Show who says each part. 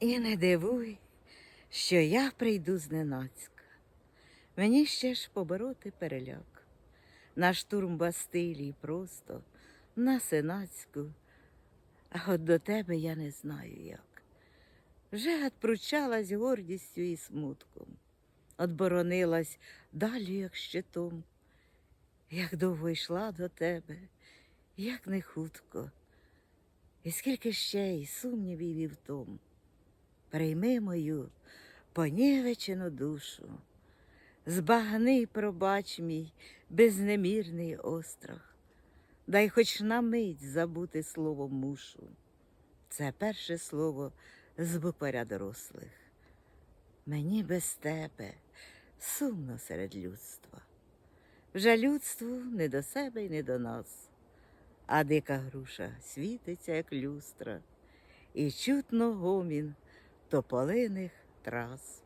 Speaker 1: І не дивуй, що я прийду зненацька. Мені ще ж побороти переляк. На штурм Бастилії просто, на сенацьку, а от до тебе я не знаю як. Вже отпручалась гордістю і смутком, отборонилась далі, як щитом, як довго йшла до тебе, як не хутко, і скільки ще й сумнівів і втом. Прийми мою понівечену душу, збагни пробач мій безнемірний острах, дай хоч на мить забути слово мушу. Це перше слово з букваря дорослих. Мені без тебе сумно серед людства. Вже людству не до себе й не до нас, а дика груша світиться, як люстра, і чутно гомін тополиних трас.